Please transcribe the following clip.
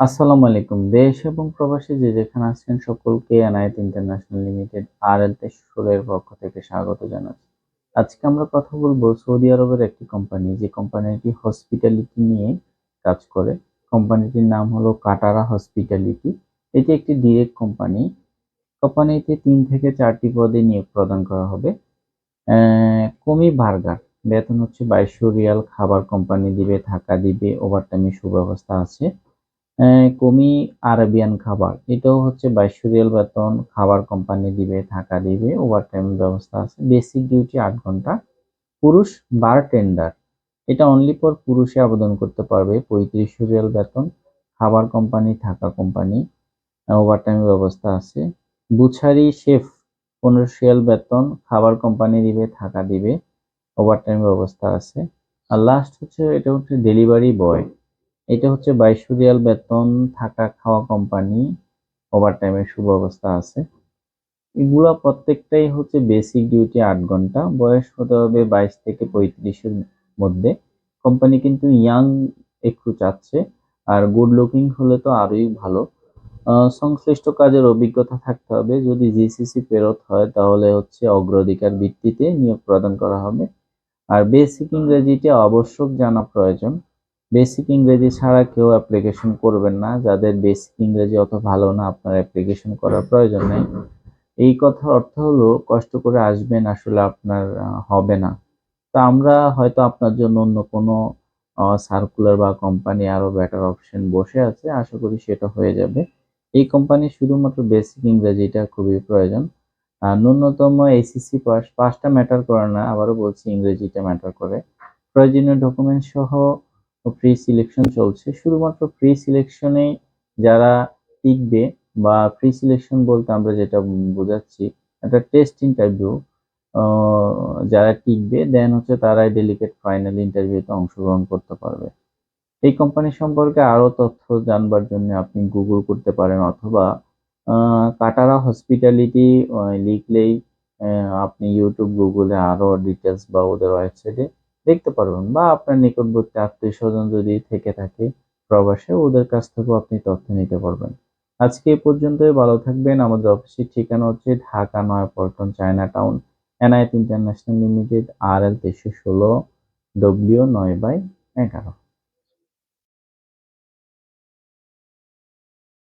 আসসালামু আলাইকুম। দেশ এবং প্রবাসী যে যেখানে আছেন সকলকে এনআইট ইন্টারন্যাশনাল লিমিটেড আর এল তেসুরের পক্ষ থেকে স্বাগত জানাচ্ছি। আজকে আমরা কথা বলব সৌদি আরবের একটি কোম্পানি, যে কোম্পানিটি হসপিটালিটি নিয়ে কাজ করে। কোম্পানিটির নাম হলো কাটারা হসপিটালিটি এটি একটি ডিরেক্ট কোম্পানি। কোম্পানিতে তিন থেকে চারটি পদে নিয়োগ প্রদান করা হবে। কমি বার্গার, বেতন হচ্ছে বাইশশো রিয়াল, খাবার কোম্পানি দিবে, থাকা দিবে ওভারটাইমের সুব্যবস্থা আছে। কমি আরবিয়ান খাবার। এটাও হচ্ছে বাইশশো রিয়াল বেতন খাবার কোম্পানি দিবে থাকা দিবে ওভারটাইম ব্যবস্থা আছে। বেসিক ডিউটি আট ঘণ্টা। পুরুষ বার টেন্ডার এটা অনলি ফর পুরুষে আবেদন করতে পারবে। পঁয়ত্রিশশো রিয়াল বেতন। খাবার কোম্পানি থাকা কোম্পানি ওভারটাইম ব্যবস্থা আছে। বুছারি শেফ পনেরোশো রিয়াল বেতন। খাবার কোম্পানি দিবে থাকা দিবে। ওভারটাইম ব্যবস্থা আছে। আর লাস্ট হচ্ছে, এটা হচ্ছে ডেলিভারি বয় এটা হচ্ছে বাইশশো রিয়াল বেতন থাকা খাওয়া কোম্পানি ওভার ওভারটাইমের সুব্যবস্থা আছে। এগুলা প্রত্যেকটাই হচ্ছে বেসিক ডিউটি আট ঘণ্টা, বয়স হতে হবে বাইশ থেকে পঁয়ত্রিশের মধ্যে। কোম্পানি কিন্তু ইয়াং একটু চাচ্ছে, আর গুড লুকিং হলে তো আরোই ভালো। সংশ্লিষ্ট কাজের অভিজ্ঞতা থাকতে হবে। যদি জিসিসি ফেরত হয়, তাহলে হচ্ছে অগ্রাধিকার ভিত্তিতে নিয়োগ প্রদান করা হবে। আর বেসিক ইংরেজিটা আবশ্যক জানা প্রয়োজন। বেসিক ইংরেজি ছাড়া কেউ অ্যাপ্লিকেশন করবেন না। যাদের বেসিক ইংরেজি অত ভালো না, আপনার অ্যাপ্লিকেশন করার প্রয়োজন নেই। এই কথার অর্থ হলো, কষ্ট করে আসবেন আসলে আপনার হবে না। তা আমরা হয়তো আপনার জন্য অন্য কোনো সার্কুলার বা কোম্পানি আরও বেটার অপশন বসে আছে। আশা করি সেটা হয়ে যাবে। এই কোম্পানি শুধুমাত্র বেসিক ইংরেজিটা খুবই প্রয়োজন। ন্যূনতম এসিসি পাস পাঁচটা ম্যাটার করে না, আবারও বলছি ইংরেজিটা ম্যাটার করে। প্রয়োজনীয় ডকুমেন্ট সহ প্রি সিলেকশন চলছে। শুধুমাত্র প্রি সিলেকশনে যারা টিকবে বা প্রি সিলেকশন বলতে আমরা যেটা বোঝাচ্ছি, একটা টেস্ট ইন্টারভিউ যারা টিকবে দেন হচ্ছে তারাই ডেলিকেট ফাইনাল ইন্টারভিউতে অংশগ্রহণ করতে পারবে। এই কোম্পানি সম্পর্কে আরও তথ্য জানবার জন্য আপনি গুগল করতে পারেন অথবা কাটারা হসপিটালিটি লিখলেই আপনি ইউটিউব গুগলে আরও ডিটেলস বা ওদের ওয়েবসাইটে দেখতে পারবেন বা আপনার নিকটবর্তী আত্মীয় স্বজন যদি থেকে থাকে প্রবাসে, ওদের কাছ থেকেও আপনি তথ্য নিতে পারবেন। আজকে এ পর্যন্তই। ভালো থাকবেন। আমাদের অফিসের ঠিকানা হচ্ছে Dhaka, Nayapaltan Chinatown NIT International Limited, আর এল তেইশশো ষোলো, ডব্লিউ নয় বাই এগারো।